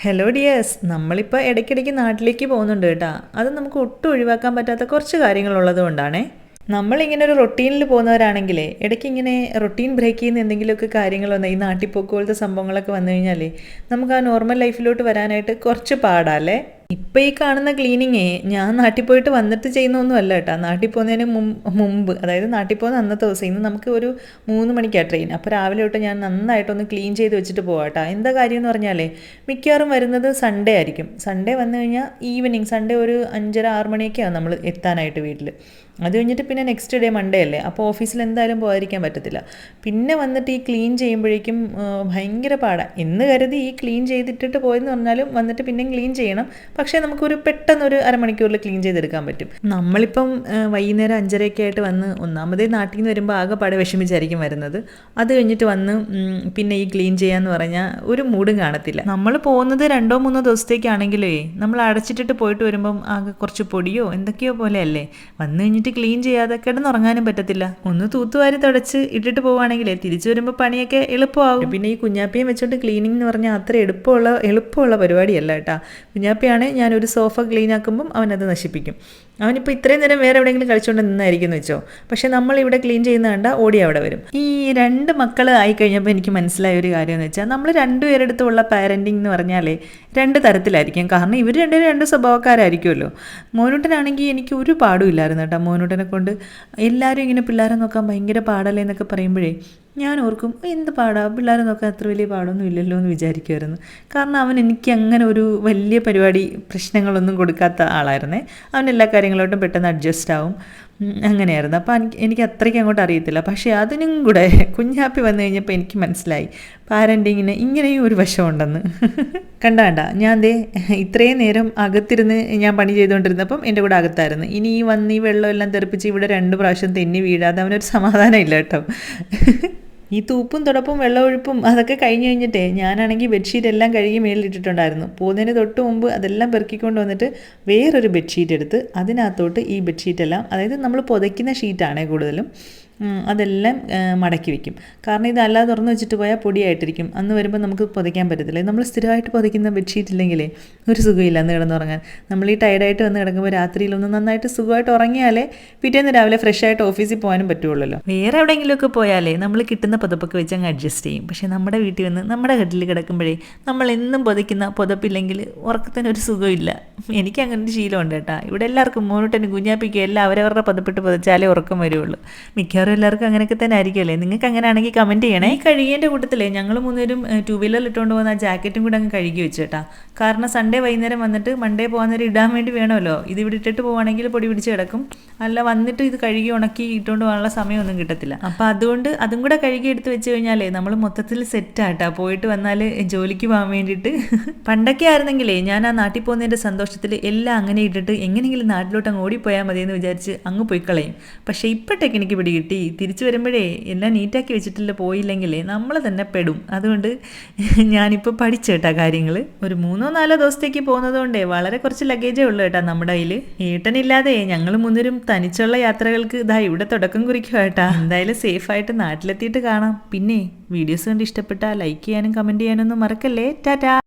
Hello dears നമ്മളിപ്പോൾ ഇടയ്ക്കിടയ്ക്ക് നാട്ടിലേക്ക് പോകുന്നുണ്ട് കേട്ടോ. അത് നമുക്ക് ഒട്ടും ഒഴിവാക്കാൻ പറ്റാത്ത കുറച്ച് കാര്യങ്ങളുള്ളത് കൊണ്ടാണേ. നമ്മളിങ്ങനെ ഒരു റൊട്ടീനിൽ പോകുന്നവരാണെങ്കിലേ ഇടയ്ക്ക് ഇങ്ങനെ റൊട്ടീൻ ബ്രേക്ക് ചെയ്യുന്ന എന്തെങ്കിലുമൊക്കെ കാര്യങ്ങൾ വന്നാൽ ഈ നാട്ടിപ്പോക്ക് പോലത്തെ സംഭവങ്ങളൊക്കെ വന്നു കഴിഞ്ഞാൽ നമുക്ക് ആ നോർമൽ ലൈഫിലോട്ട് വരാനായിട്ട് കുറച്ച് പാടാല്ലേ ഇപ്പം ഈ കാണുന്ന ക്ലീനിങ്ങേ ഞാൻ നാട്ടിൽ പോയിട്ട് വന്നിട്ട് ചെയ്യുന്നൊന്നും അല്ല കേട്ടോ. നാട്ടിൽ പോകുന്നതിന് മുമ്പ് അതായത് നാട്ടിൽ പോകുന്ന അന്നത്തെ ദിവസം ഇന്ന് നമുക്ക് ഒരു മൂന്ന് മണിക്കാണ് ട്രെയിൻ അപ്പോൾ രാവിലെ തൊട്ട് ഞാൻ നന്നായിട്ടൊന്ന് ക്ലീൻ ചെയ്ത് വെച്ചിട്ട് പോകാം കേട്ടോ. എന്താ കാര്യം എന്ന് പറഞ്ഞാലേ മിക്കവാറും വരുന്നത് സൺഡേ ആയിരിക്കും. സൺഡേ വന്നു കഴിഞ്ഞാൽ ഈവനിങ് സൺഡേ ഒരു അഞ്ചര ആറ് മണിയൊക്കെയാണ് നമ്മൾ എത്താനായിട്ട് വീട്ടിൽ അത് കഴിഞ്ഞിട്ട് പിന്നെ നെക്സ്റ്റ് ഡേ മൺഡേ അല്ലേ? അപ്പോൾ ഓഫീസിൽ എന്തായാലും പോകാതിരിക്കാൻ പറ്റത്തില്ല. പിന്നെ വന്നിട്ട് ഈ ക്ലീൻ ചെയ്യുമ്പോഴേക്കും ഭയങ്കര പാടാണ് എന്ന് കരുതി ഈ ക്ലീൻ ചെയ്തിട്ടിട്ട് പോയെന്ന് പറഞ്ഞാലും വന്നിട്ട് പിന്നെയും ക്ലീൻ ചെയ്യണം. പക്ഷേ നമുക്കൊരു പെട്ടെന്നൊരു അരമണിക്കൂറിൽ ക്ലീൻ ചെയ്തെടുക്കാൻ പറ്റും. നമ്മളിപ്പം വൈകുന്നേരം അഞ്ചരയൊക്കെ ആയിട്ട് വന്ന് ഒന്നാമതേ നാട്ടിൽ നിന്ന് വരുമ്പോൾ ആകെ പാടെ വിഷമിച്ചായിരിക്കും വരുന്നത്. അത് കഴിഞ്ഞിട്ട് വന്ന് പിന്നെ ഈ ക്ലീൻ ചെയ്യാന്ന് പറഞ്ഞാൽ ഒരു മൂടും കാണത്തില്ല. നമ്മൾ പോകുന്നത് രണ്ടോ മൂന്നോ ദിവസത്തേക്കാണെങ്കിലേ നമ്മൾ അടച്ചിട്ടിട്ട് പോയിട്ട് വരുമ്പം ആകെ കുറച്ച് പൊടിയോ എന്തൊക്കെയോ പോലെ അല്ലേ വന്നു കഴിഞ്ഞിട്ട് ക്ലീൻ ചെയ്യാതെ കിടന്നുറങ്ങാനും പറ്റത്തില്ല. ഒന്ന് തൂത്തുവാരി തുടച്ച് ഇട്ടിട്ട് പോവുകയാണെങ്കിലേ തിരിച്ചു വരുമ്പോൾ പണിയൊക്കെ എളുപ്പമാകും പിന്നെ ഈ കുഞ്ഞാപ്പിയും വെച്ചോണ്ട് ക്ലീനിങ് എന്ന് പറഞ്ഞാൽ അത്ര എളുപ്പമുള്ള എളുപ്പമുള്ള പരിപാടിയല്ല കേട്ടാ. കുഞ്ഞാപ്പിയാണ് ഞാനൊരു സോഫ ക്ലീൻ ആക്കുമ്പം അവനത് നശിപ്പിക്കും. അവനിപ്പോൾ ഇത്രയും നേരം വേറെ എവിടെയെങ്കിലും കളിച്ചുകൊണ്ട് നിന്നായിരിക്കും എന്ന് വെച്ചോ? പക്ഷെ നമ്മൾ ഇവിടെ ക്ലീൻ ചെയ്യുന്ന കണ്ട ഓടി അവിടെ വരും. ഈ രണ്ട് മക്കൾ ആയി കഴിഞ്ഞപ്പോൾ എനിക്ക് മനസ്സിലായ ഒരു കാര്യം എന്ന് വെച്ചാൽ നമ്മൾ രണ്ടുപേരെടുത്തുള്ള പാരന്റിങ് എന്ന് പറഞ്ഞാലേ രണ്ട് തരത്തിലായിരിക്കും. കാരണം ഇവർ രണ്ടുപേരും രണ്ട് സ്വഭാവക്കാരായിരിക്കുമല്ലോ. മോനൂട്ടനാണെങ്കിൽ എനിക്ക് ഒരു പാടും ഇല്ലായിരുന്നു കേട്ടോ. മോനൂട്ടനെ കൊണ്ട് എല്ലാവരും ഇങ്ങനെ പിള്ളേരെ നോക്കാൻ ഭയങ്കര പാടല്ലേ എന്നൊക്കെ പറയുമ്പോഴേ ഞാൻ ഓർക്കും എന്ത് പാടാ? പിള്ളേരെ നോക്കാൻ അത്ര വലിയ പാടൊന്നും ഇല്ലല്ലോ എന്ന് വിചാരിക്കുമായിരുന്നു കാരണം അവൻ എനിക്ക് അങ്ങനെ ഒരു വലിയ പരിപാടി പ്രശ്നങ്ങളൊന്നും കൊടുക്കാത്ത ആളായിരുന്നേ. അവൻ എല്ലാ കാര്യങ്ങളോട്ടും പെട്ടെന്ന് അഡ്ജസ്റ്റ് ആവും. അങ്ങനെയായിരുന്നു. അപ്പോൾ എനിക്ക് എനിക്ക് അത്രയ്ക്ക് അങ്ങോട്ട് അറിയത്തില്ല. പക്ഷേ അതിനും കൂടെ കുഞ്ഞാപ്പി വന്നു കഴിഞ്ഞപ്പോൾ എനിക്ക് മനസ്സിലായി. പാരന്റിങ്ങിന് ഇങ്ങനെയും ഒരു വശമുണ്ടെന്ന്. കണ്ട വേണ്ട ഞാൻ ദേ ഇത്രയും നേരം അകത്തിരുന്ന് ഞാൻ പണി ചെയ്തുകൊണ്ടിരുന്നപ്പം എന്റെ കൂടെ അകത്തായിരുന്നു. ഇനി ഈ വന്ന് ഈ വെള്ളമെല്ലാം തെറിപ്പിച്ച് ഇവിടെ രണ്ട് പ്രാവശ്യം തെന്നി വീഴാതെ അവനൊരു സമാധാനം ഇല്ല കേട്ടോ. ഈ തൂപ്പും തുടപ്പും വെള്ളമൊഴുപ്പും അതൊക്കെ കഴിഞ്ഞു കഴിഞ്ഞിട്ടേ ഞാനാണെങ്കിൽ ബെഡ്ഷീറ്റ് എല്ലാം കഴുകി മേളിലിട്ടിട്ടുണ്ടായിരുന്നു പോകുന്നതിന് തൊട്ട് മുമ്പ് അതെല്ലാം പെറുക്കിക്കൊണ്ട് വന്നിട്ട് വേറൊരു ബെഡ്ഷീറ്റ് എടുത്ത് അതിനകത്തോട്ട് ഈ ബെഡ്ഷീറ്റെല്ലാം അതായത് നമ്മൾ പുതയ്ക്കുന്ന ഷീറ്റാണേ കൂടുതലും അതെല്ലാം മടക്കി വെക്കും. കാരണം ഇതല്ലാതെ തുറന്ന് വെച്ചിട്ട് പോയാൽ പൊടിയായിട്ടിരിക്കും. അന്ന് വരുമ്പോൾ നമുക്ക് പുതയ്ക്കാൻ പറ്റത്തില്ല. നമ്മൾ സ്ഥിരമായിട്ട് പുതയ്ക്കുന്ന ബെഡ്ഷീറ്റ് ഇല്ലെങ്കിലേ ഒരു സുഖമില്ല അന്ന് കിടന്നുറങ്ങാൻ. നമ്മൾ ഈ ടയർഡായിട്ട് വന്ന് കിടക്കുമ്പോൾ രാത്രിയിലൊന്ന് നന്നായിട്ട് സുഖമായിട്ട് ഉറങ്ങിയാലേ പിറ്റേന്ന് രാവിലെ ഫ്രഷ് ആയിട്ട് ഓഫീസിൽ പോകാനും പറ്റുള്ളൂ വേറെ എവിടെയെങ്കിലുമൊക്കെ പോയാലേ നമ്മൾ കിട്ടുന്ന പുതപ്പൊക്കെ വെച്ച് അങ്ങ് അഡ്ജസ്റ്റ് ചെയ്യും. പക്ഷേ നമ്മുടെ വീട്ടിൽ വന്ന് നമ്മുടെ ഹെഡിൽ കിടക്കുമ്പോഴേ നമ്മൾ എന്നും പുതയ്ക്കുന്ന പുതപ്പില്ലെങ്കിൽ ഉറക്കത്തിന് ഒരു സുഖമില്ല. എനിക്ക് അങ്ങനെ ഒരു ശീലമുണ്ട് കേട്ടോ. ഇവിടെ എല്ലാവർക്കും മോനോട്ടനും കുഞ്ഞാപ്പിക്കും എല്ലാം അവരവരുടെ പുതപ്പിട്ട് പുതച്ചാലേ ഉറക്കം വരുള്ളൂ. മിക്കവാറും എല്ലാവർക്കും അങ്ങനെയൊക്കെ തന്നെ ആയിരിക്കുമല്ലേ? നിങ്ങൾക്ക് അങ്ങനെ ആണെങ്കിൽ കമന്റ് ചെയ്യണേ. ഈ കഴുകിയതിന്റെ കൂട്ടത്തിലേ ഞങ്ങൾ മൂന്നുപേരും ടൂ വീലർ ഇട്ടുകൊണ്ട് പോകുന്ന ആ ജാക്കറ്റും കൂടെ അങ്ങ് കഴുകി വെച്ചേട്ടാ. കാരണം സൺഡേ വൈകുന്നേരം വന്നിട്ട് മൺഡേ പോകാൻ നേരം ഇടാൻ വേണ്ടി വേണമല്ലോ. ഇത് ഇവിടെ ഇട്ടിട്ട് പോവുകയാണെങ്കിൽ പൊടി പിടിച്ച് കിടക്കും. അല്ല വന്നിട്ട് ഇത് കഴുകി ഉണക്കി ഇട്ടുകൊണ്ട് പോകാനുള്ള സമയമൊന്നും കിട്ടത്തില്ല. അപ്പോൾ അതുകൊണ്ട് അതും കൂടെ കഴുകി എടുത്ത് വെച്ച് കഴിഞ്ഞാലേ നമ്മൾ മൊത്തത്തിൽ സെറ്റാട്ടാ. പോയിട്ട് വന്നാൽ ജോലിക്ക് പോകാൻ വേണ്ടിയിട്ട്. പണ്ടൊക്കെ ആയിരുന്നെങ്കിലേ ഞാൻ ആ നാട്ടിൽ പോകുന്നതിന്റെ സന്തോഷത്തിൽ എല്ലാം അങ്ങനെ ഇട്ടിട്ട് എങ്ങനെയെങ്കിലും നാട്ടിലോട്ട് അങ്ങ് ഓടിപ്പോയാൽ മതിയെന്ന് വിചാരിച്ച് അങ്ങ് പോയി കളയും. പക്ഷേ ഇപ്പോഴത്തേക്ക് എനിക്ക് പിടികിട്ടി തിരിച്ചു വരുമ്പോഴേ എല്ലാം നീറ്റാക്കി വെച്ചിട്ടില്ല പോയില്ലെങ്കിലേ നമ്മൾ തന്നെ പെടും. അതുകൊണ്ട് ഞാനിപ്പോൾ പഠിച്ചേട്ടാ കാര്യങ്ങൾ ഒരു മൂന്നോ നാലോ ദിവസത്തേക്ക് പോകുന്നതുകൊണ്ടേ വളരെ കുറച്ച് ലഗേജേ ഉള്ളൂ കേട്ടാ നമ്മുടെ കയ്യിൽ ഏട്ടനില്ലാതെ ഞങ്ങൾ മുന്നേരും തനിച്ചുള്ള യാത്രകൾക്ക് ഇതാ ഇവിടെ തുടക്കം കുറിക്കുക കേട്ടാ. എന്തായാലും സേഫായിട്ട് നാട്ടിലെത്തിയിട്ട് കാണാം. പിന്നെ വീഡിയോസ് കണ്ട് ഇഷ്ടപ്പെട്ടാൽ ലൈക്ക് ചെയ്യാനും കമന്റ് ചെയ്യാനൊന്നും മറക്കല്ലേ. ടാറ്റാ.